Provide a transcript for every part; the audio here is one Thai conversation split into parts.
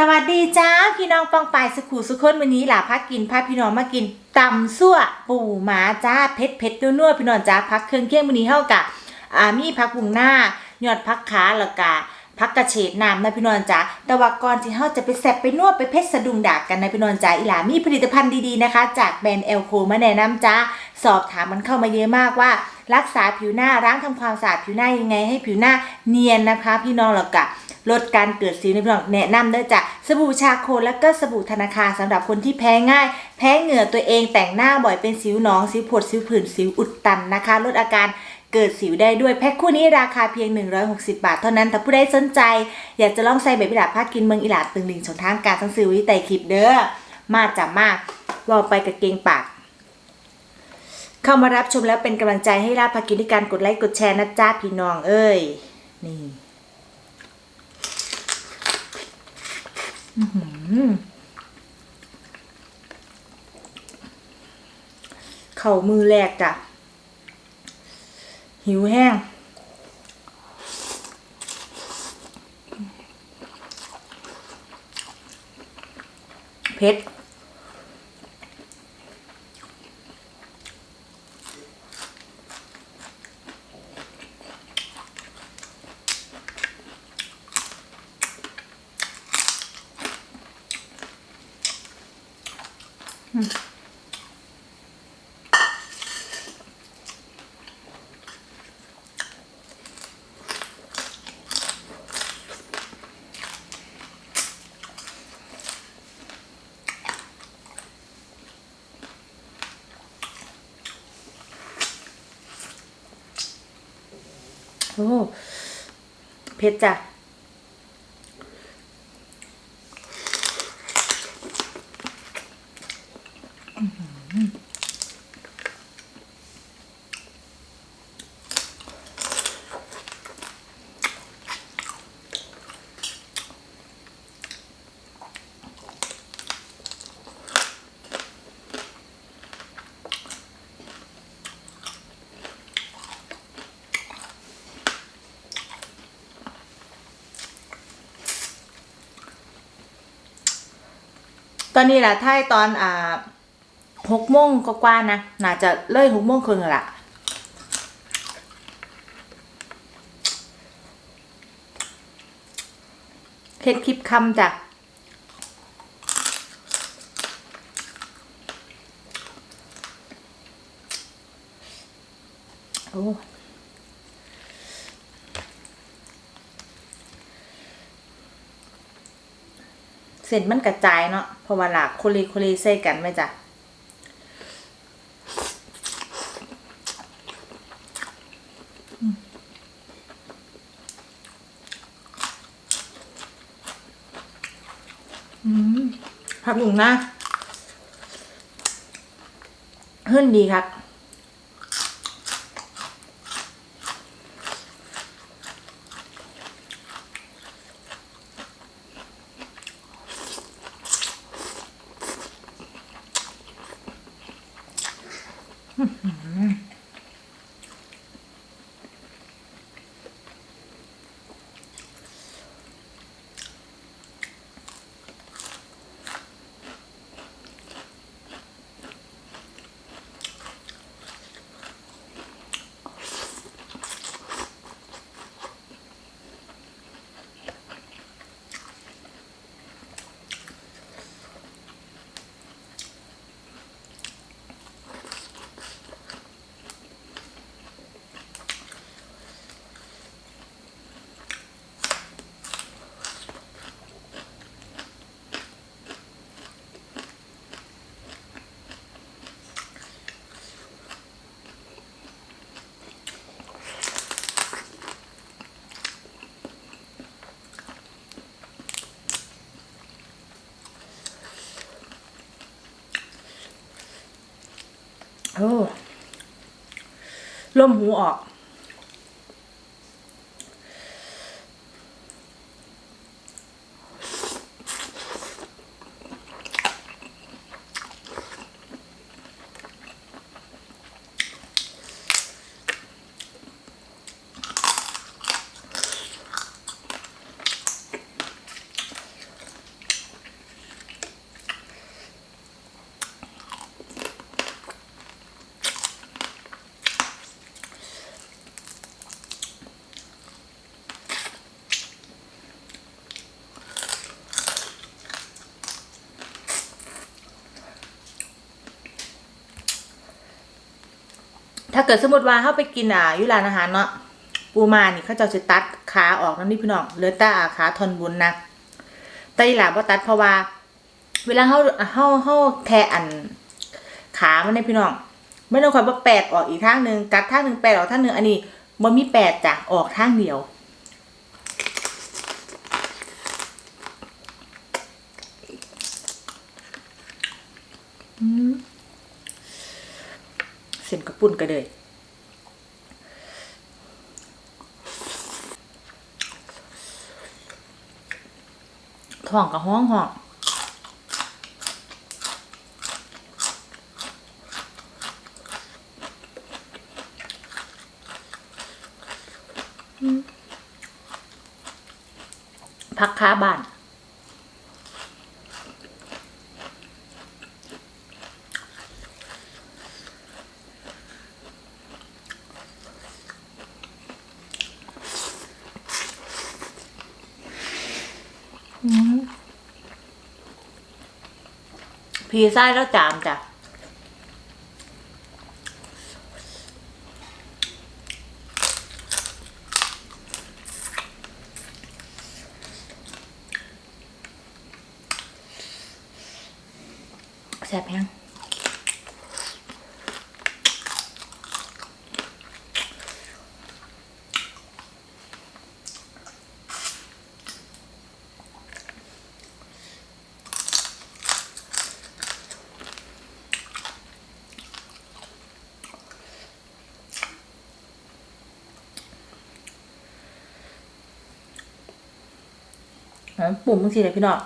สวัสดีจ้าพี่น้องปองปายสุขูสุคนวันนี้หล่ะพักกินพาพี่น้องมากินตำซั่วปูหมาจ้าเผ็ดเผ็ดนัวๆพี่น้องจ้าพักเครื่องเคี่ยงวันนี้เท่ากับอ่ามีพักบุงหน้ายอดพักขาแล้วก็พักกระเฉดน้ำนะพี่น้องจ้าแต่ว่าก่อนที่เฮาจะไปแซบไปนวดไปเพชรสะดุงดากกันนะพี่น้องจ้าอีหลามีผลิตภัณฑ์ดีๆนะคะ จากแบรนด์เอลโคมาแนะนำจ้าสอบถามมันเข้ามาเยอะมากว่า รักษาผิวหน้าล้างทำความสะอาดผิวหน้ายังไงให้ผิวหน้าเนียนนะคะ พี่น้องแล้วก็ ลดการเกิดสิวในพี่น้องแนะนำด้วยจ้ะสบู่ชาโคและก็สบู่ธนาคารสำหรับคนที่แพ้ง่าย แพ้เหงื่อตัวเองแต่งหน้าบ่อยเป็นสิวหนองสิวผดสิวผื่นสิวอุดตันนะคะ ลดอาการเกิดสิวได้ด้วยแพ็คคู่นี้ราคาเพียง 160 บาทเท่านั้น ถ้าผู้ใดสนใจ อยากจะลองใส่แบบอิหลาภาคกินเมืองอิหลาตึงลิงช่องทางการสั่งซื้อไว้ใต้คลิปเด้อมาจ้ะมากรอไปกับเกงปาก เข้ามารับชมแล้วเป็นกำลังใจให้ราพากินด้วยการกดไลค์กดแชร์นะจ้าพี่น้องเอ้ย นี่ เข่ามือแรกจ้ะ หิวแห้งเผ็ด โอ้เพชรจ้ะ ต อนนี้แหละถ้าตอนอ่าหกโมงก็กว่าๆนะน่าจะเลยหกโมงครึ่งละเฮ็ดคลิปคำจ้ะโอ้เส้นมันกระจายเนาะ เพราะว่าหลากโคเลโคเลใส่กันไหมจ้ะอืมผักหนุ่มนะเฮิ่นดีครับ โอ้ลมหูออก ถ้าเกิดสมมติว่าเข้าไปกินอ่าอยุรานอาหารเนาะปูมานี่เขาเจะจะตัดขาออกนั่นนี่พี่น้องเลือตาขาทนบุญนะแต่หลาบ่ตัดเพราะว่า เวลาเขาเขาเขาแทะอัน ขามันนี่พี่น้องไม่ต้องคอยว่าแปดออกอีกทางหนึ่งกัดทางหนึ่งแปดออกทางหนึ่งอันนี้มันมีแปดจ้ะออกทางเดียวอืม เส้นกระปุ่นกระเดยท้องกับห้องห้องพักค้าบ้าน พีไส้แล้วจามจ้ะ ปุ่มบางทีเลยพี่น้อง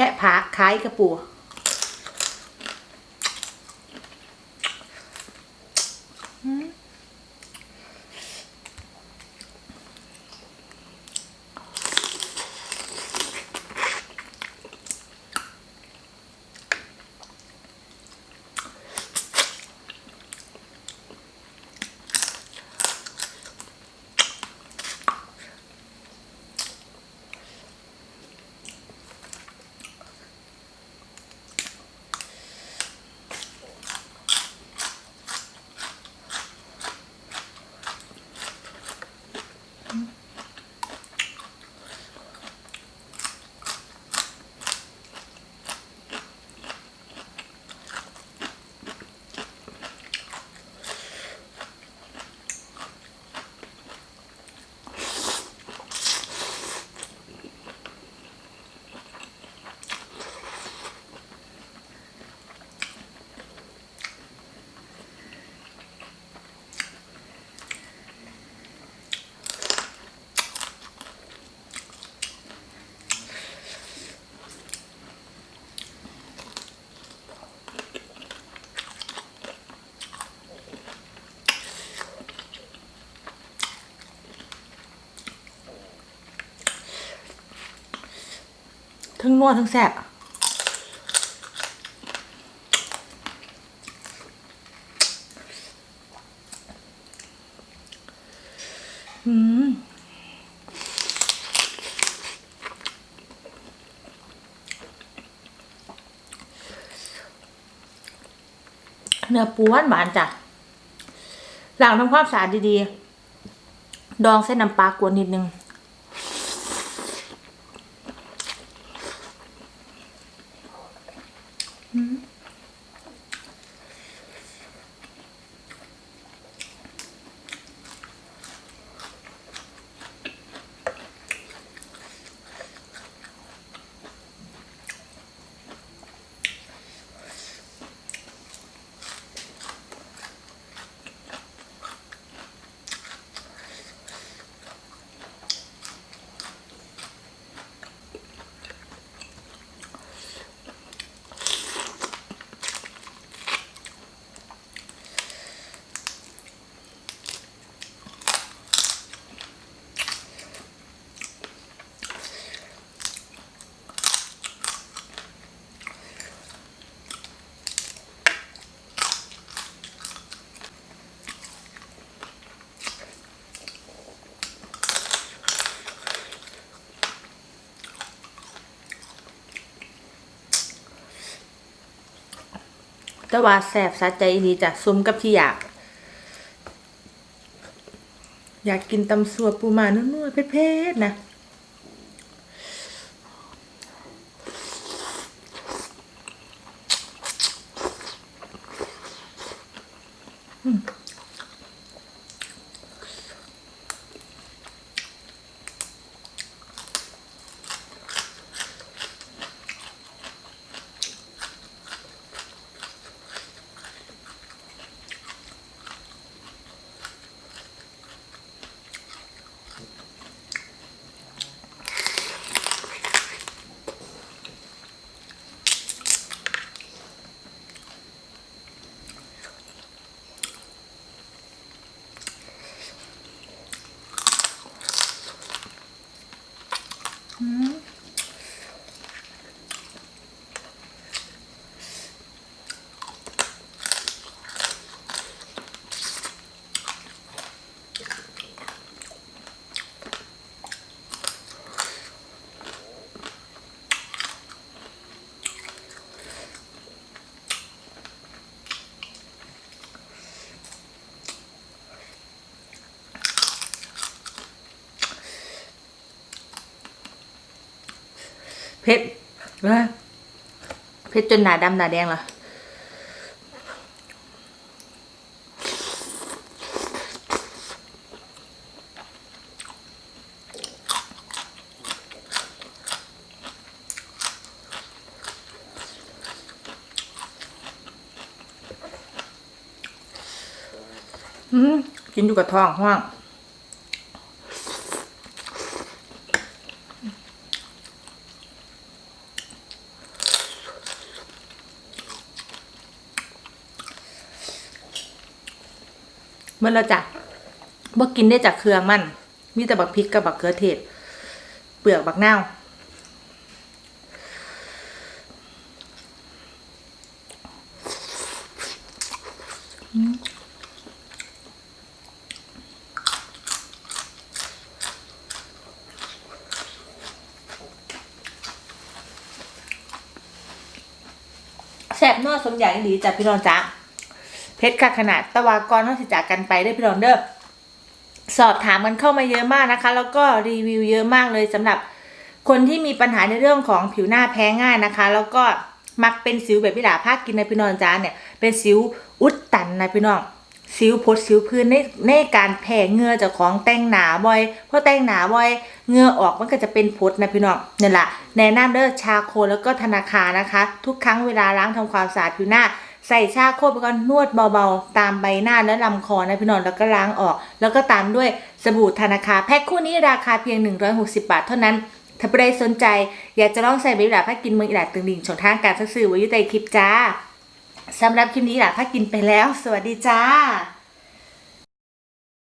แทะผาคล้ายกระปู ทั้งนวดทั้งแซ่บอืมเนื้อปูหวานหวานจ้ะล้างทำความสะอาดดีๆ ดองเส้นน้ำปลากวนนิดนึง แต่ว่าแสบสะใจดีจ้ะสมกับที่อยาก อยากกินตำสัวปูมานุ่นๆเผ็ดๆนะ เผ็ดเว้ยเผ็ดจนหนาดำหนาแดงเหรออืมกินอยู่กับท้องห้าง เมื่อเราจะบ่กินได้จากเครื่องมัน มีแต่บักพริกกับบักเขือเทศ เปลือกบักนาวแซ่บนอสมอย่ดีจ้ะพี่น้องจ๊ะ เพชรค่ะขนาดตะวากรต้องสิจากกันไปได้พี่น้องเด้อสอบถามกันเข้ามาเยอะมากนะคะ แล้วก็รีวิวเยอะมากเลยสำหรับคนที่มีปัญหาในเรื่องของผิวหน้าแพ้ง่ายนะคะ แล้วก็มักเป็นสิวแบบพี่ดาภาคกินในพี่น้องจ้าเนี่ย เป็นสิวอุดตันนะพี่น้องสิวพดสิวพื้นในในการแพ้เหงื่อจากของแต่งหนาบ่อยเพราะแต่งหนาบ่อยเหงื่อออกมันก็จะเป็นพดนะพี่น้องนี่แหละแนะนำเด้อชาโคแล้วก็ธนาคารนะคะ ทุกครั้งเวลาล้างทำความสะอาดผิวหน้า ใส่ชาโคไปก่อนนวดเบาๆ ตามใบหน้าและลำคอนะพี่น้องแล้วก็ล้างออก แล้วก็ตามด้วยสบู่ธนาคาแพ็คคู่นี้ราคาเพียง 160 บาทเท่านั้น ถ้าใครสนใจ อยากจะลองใส่ใบหลาพักกินเมืองอิหลาตึงดิ่งช่องทางการซื้อไว้อยู่ใต้คลิปจ้าสำหรับคลิปนี้หลาพักกินไปแล้ว สวัสดีจ้า